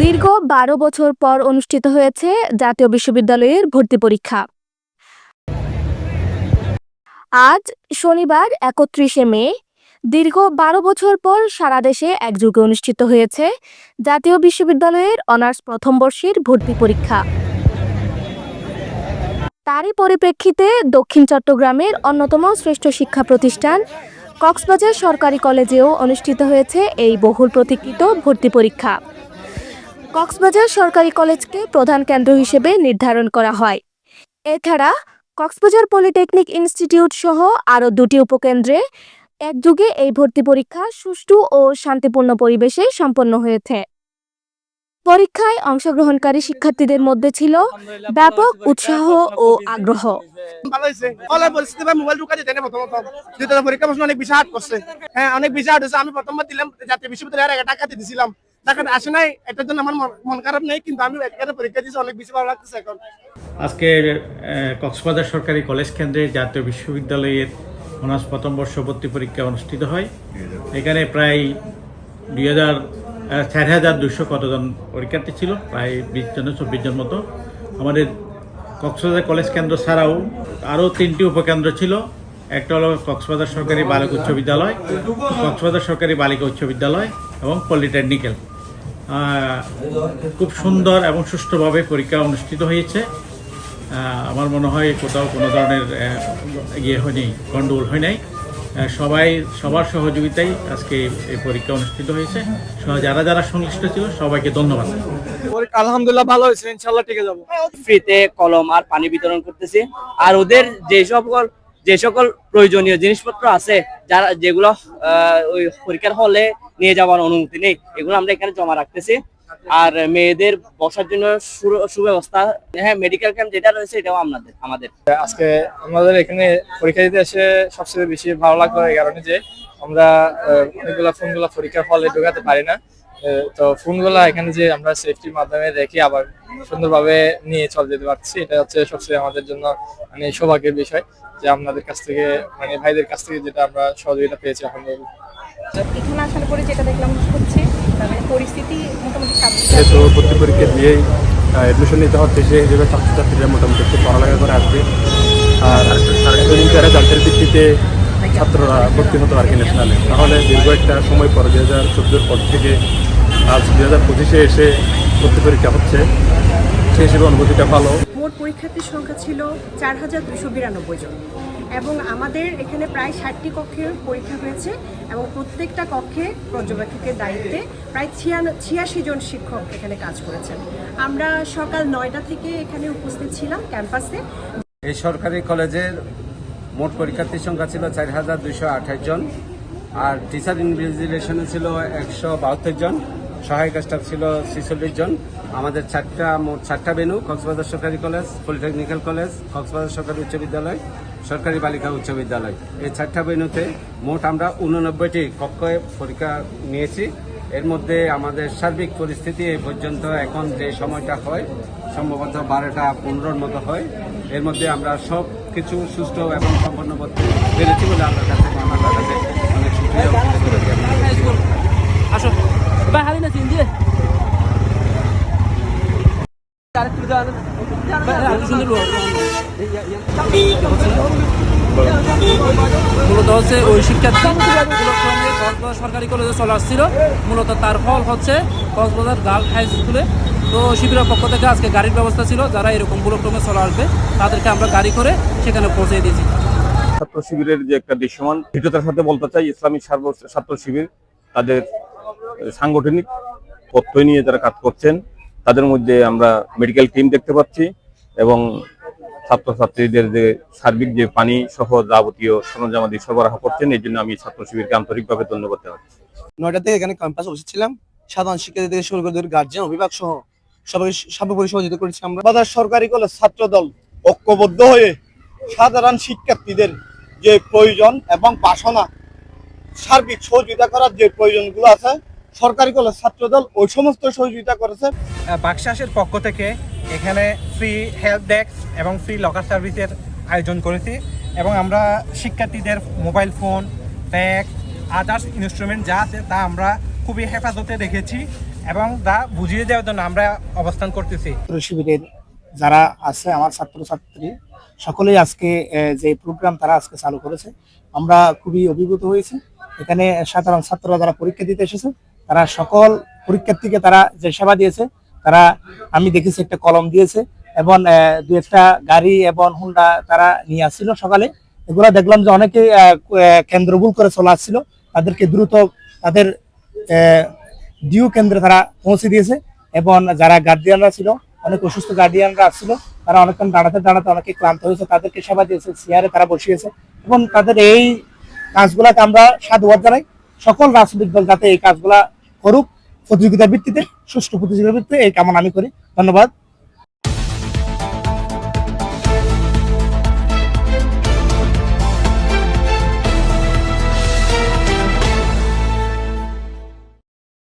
দীর্ঘ বারো বছর পর অনুষ্ঠিত হয়েছে জাতীয় বিশ্ববিদ্যালয়ের ভর্তি পরীক্ষা। আজ শনিবার একত্রিশে মে, দীর্ঘ বারো বছর পর সারা দেশে একযোগে অনুষ্ঠিত হয়েছে জাতীয় বিশ্ববিদ্যালয়ের অনার্স প্রথম বর্ষের ভর্তি পরীক্ষা। তারই পরিপ্রেক্ষিতে দক্ষিণ চট্টগ্রামের অন্যতম শ্রেষ্ঠ শিক্ষা প্রতিষ্ঠান কক্সবাজার সরকারি কলেজেও অনুষ্ঠিত হয়েছে এই বহুল প্রতীক্ষিত ভর্তি পরীক্ষা। কক্সবাজার সরকারি কলেজকে প্রধান কেন্দ্র হিসেবে নির্ধারণ করা হয়। এছাড়া কক্সবাজার পলিটেকনিক ইনস্টিটিউট সহ আরও দুটি উপকেন্দ্রে একযুগে এই ভর্তি পরীক্ষা সুষ্ঠু ও শান্তিপূর্ণ পরিবেশে সম্পন্ন হয়েছে। পরীক্ষায় অংশগ্রহণকারী শিক্ষার্থীদের মধ্যে ছিল ব্যাপক উৎসাহ ও আগ্রহ। অনেক বেশি হার্ড করছে। হ্যাঁ আমি প্রথমবার দিলাম, জাতীয় বিশ্ববিদ্যালয়ের টাকাতে দিছিলাম। টাকাতে আসে নাই, এটার জন্য আমার মন- খারাপ নেই, কিন্তু আমি এখানে পরীক্ষা দিয়েছি, অনেক বেশি ভালো লাগতেছে এখন। আজকে কক্সবাজার সরকারি কলেজ কেন্দ্রে জাতীয় বিশ্ববিদ্যালয়ের অনার্স প্রথম বর্ষ ভর্তি পরীক্ষা অনুষ্ঠিত হয়। এখানে প্রায় দুই হাজার চার হাজার দুশো কতজন পরীক্ষার্থী ছিল, প্রায় বিশ জন, চব্বিশ জন মতো। আমাদের কক্সবাজার কলেজ কেন্দ্র ছাড়াও আরও তিনটি উপকেন্দ্র ছিল। একটা হলো কক্সবাজার সরকারি বালিকা উচ্চ বিদ্যালয়, কক্সবাজার সরকারি বালিকা উচ্চ বিদ্যালয় এবং পলিটেকনিক্যাল। খুব সুন্দর এবং সুষ্ঠুভাবে পরীক্ষা অনুষ্ঠিত হয়েছে। আমার মনে হয় কোথাও কোনো ধরনের ইয়ে হয়নি গন্ডগোল হয় নাই। সবাই সবার সহযোগিতায় আজকে এই পরীক্ষা অনুষ্ঠিত হয়েছে। যারা যারা সংশ্লিষ্ট ছিল সবাইকে ধন্যবাদ। আলহামদুলিল্লাহ ভালো হয়েছে ইনশাল্লাহ ঠিক যাব। ফ্রিতে কলম আর পানি বিতরণ করতেছি। আর ওদের যে সকল যে সকল প্রয়োজনীয় জিনিসপত্র আছে, যারা যেগুলো ওই পরীক্ষার হলে নিয়ে যাওয়ার অনুমতি নেই, এগুলো আমরা এখানে জমা রাখতেছি। আর মেয়েদের বসার জন্য সুব্যবস্থা হ্যাঁ মেডিকেল ক্যাম্প যেটা রয়েছে এটাও আপনাদের আমাদের। আজকে আমাদের এখানে পরীক্ষা দিতে এসে সবচেয়ে বেশি ভালো লাগল এই কারণে যে আমরা অনেকগুলা ফোনগুলা পরীক্ষার হলে ঢোকাতে পারি না। তো ফোনগুলা এখানে যে আমরা সেফটির মাধ্যমে রেখে আবার সুন্দরভাবে নিয়ে চলে যেতে পারছি, এটা হচ্ছে সবচেয়ে আমাদের জন্য মানে সৌভাগ্যের বিষয়। যে আপনাদের কাছ থেকে মানে ভাইদের কাছ থেকে যেটা আমরা সহযোগিতা পেয়েছি আলহামদুলিল্লাহ। এখানে আসার পরে যেটা দেখলাম হচ্ছে মানে পরিস্থিতি মোটামুটি যেহেতু ভর্তি পরীক্ষা দিয়েই এডমিশন নিতে হচ্ছে সেই হিসেবে ছাত্রছাত্রীরা মোটামুটি একটু পড়ালেখা করে আসবে। আর এতদিন জানতের ভিত্তিতে ছাত্ররা ভর্তি হতো আর কি ন্যাশনালে তাহলে দীর্ঘ একটা সময় পর দুই হাজার চোদ্দোর পর থেকে আজ দুই হাজার পঁচিশে এসে ভর্তি পরীক্ষা হচ্ছে। সেই হিসেবে অনুভূতিটা ভালো। মোট পরীক্ষার্থীর সংখ্যা ছিল চার হাজার দুশো বিরানব্বই জন। এবং আমাদের এখানে প্রায় ষাটটি কক্ষের পরীক্ষা হয়েছে এবং প্রত্যেকটা কক্ষে পর্যবেক্ষকের দায়িত্বে প্রায় ছিয়াশি জন শিক্ষক এখানে কাজ করেছেন। আমরা সকাল নয়টা থেকে এখানে উপস্থিত ছিলাম ক্যাম্পাসে। এই সরকারি কলেজের মোট পরীক্ষার্থীর সংখ্যা ছিল চার হাজার দুইশো আঠাশ জন, আর টিচার ইনভিজিলেশনে ছিল একশো বাহাত্তর জন। সহায়ক স্টাফ ছিল ছেচল্লিশ জন। আমাদের চারটা, মোট চারটা বেনু কক্সবাজার সরকারি কলেজ, পলিটেকনিক্যাল কলেজ, কক্সবাজার সরকারি উচ্চ বিদ্যালয়, সরকারি বালিকা উচ্চ বিদ্যালয়। এই চারটা বেনুতে মোট আমরা উননব্বইটি কক্ষে পরীক্ষা নিয়েছি। এর মধ্যে আমাদের সার্বিক পরিস্থিতি এই পর্যন্ত এখন যে সময়টা হয়, সম্ভবত বারোটা পনেরোর মতো হয়। এর মধ্যে আমরা সব কিছু সুস্থ এবং সম্পন্ন করতে পেরেছি বলে আল্লাহর কাছে আমার কাছে অনেক সুক্রিয়া ব্যক্ত করি মূলত হচ্ছে ওই শিক্ষার্থী কক্সবাজার সরকারি কলেজে চলে আসছিল। মূলত তার ফল হচ্ছে কক্সবাজার গার্ল হাই স্কুলে। তো শিবিরের পক্ষ থেকে আজকে গাড়ির ব্যবস্থা ছিল যারা এরকম পুরোক্রমে চলে আসবে তাদেরকে আমরা গাড়ি করে সেখানে পৌঁছে দিয়েছি। ছাত্র শিবিরের যে একটা দৃশ্যমান দৃঢ়তার সাথে বলতে চাই ইসলামী ছাত্র শিবির তাদের সাংগঠনিক তথ্য নিয়ে যারা কাজ করছেন, তাদের মধ্যে আমরা মেডিকেল টিম দেখতে পাচ্ছি এবং ছাত্রছাত্রীদের যে সার্বিক যে পানি সহ যাবতীয় সরঞ্জাম সরঞ্জামাদি সরবরাহ করছেন, এই জন্য আমি ছাত্র শিবিরকে আন্তরিকভাবে ধন্যবাদ জানাচ্ছি। নয়টা থেকে এখানে ক্যাম্পাসে বসেছিলাম। সাধারণ শিক্ষার্থী থেকে শুরু করে গার্জিয়ান অভিভাবক সহ সবাই সর্বোপরি সহযোগিতা করেছি আমরা। বাজার সরকারি কলেজ ছাত্র দল ঐক্যবদ্ধ হয়ে সাধারণ শিক্ষার্থীদের যে প্রয়োজন এবং বাসনা, সার্বিক সহযোগিতা করার যে প্রয়োজনগুলো আছে সরকারি কলেজ ছাত্র দল ওই সমস্ত সহযোগিতা করেছে। বাকশাসের পক্ষ থেকে এখানে ফ্রি হেল্প ডেস্ক এবং ফ্রি লকার সার্ভিসের আয়োজন করেছি এবং আমরা শিক্ষার্থীদের mobile phone bag others instrument যা আছে তা আমরা খুবই হেফাজতে রেখেছি এবং তা বুঝিয়ে দেওয়ার জন্য আমরা অবস্থান করতেছি। শিবিরের যারা আছে আমার ছাত্রছাত্রী সকলেই আজকে যে প্রোগ্রাম তারা আজকে চালু করেছে আমরা খুবই অভিভূত হয়েছি। এখানে সাধারণ ছাত্ররা যারা পরীক্ষা দিতে এসেছে তারা সকল পরীক্ষার্থীকে তারা যে সেবা দিয়েছে তারা আমি দেখেছি একটা কলম দিয়েছে এবং দু একটা গাড়ি এবং হুন্ডা তারা নিয়ে আসছিল সকালে। এগুলো দেখলাম যে অনেকে আহ, কেন্দ্রভুল করে চলে আসছিল। তাদেরকে দ্রুত তাদের ডিউ কেন্দ্রে তারা পৌঁছে দিয়েছে এবং যারা গার্ডিয়ানরা ছিল অনেক অসুস্থ গার্ডিয়ানরা আসছিল তারা অনেকক্ষণ দাঁড়াতে দাঁড়াতে অনেকে ক্লান্ত হয়েছে তাদেরকে সেবা দিয়েছে চেয়ারে তারা বসিয়েছে এবং তাদের এই কাজগুলাকে আমরা সাধুবাদ জানাই। সকল রাজনৈতিক দল যাতে এই কাজগুলা করুক, প্রতিযোগিতার ভিত্তিতে, সুষ্ঠু প্রতিযোগিতার ভিত্তিতে, এই কামনা আমি করি। ধন্যবাদ।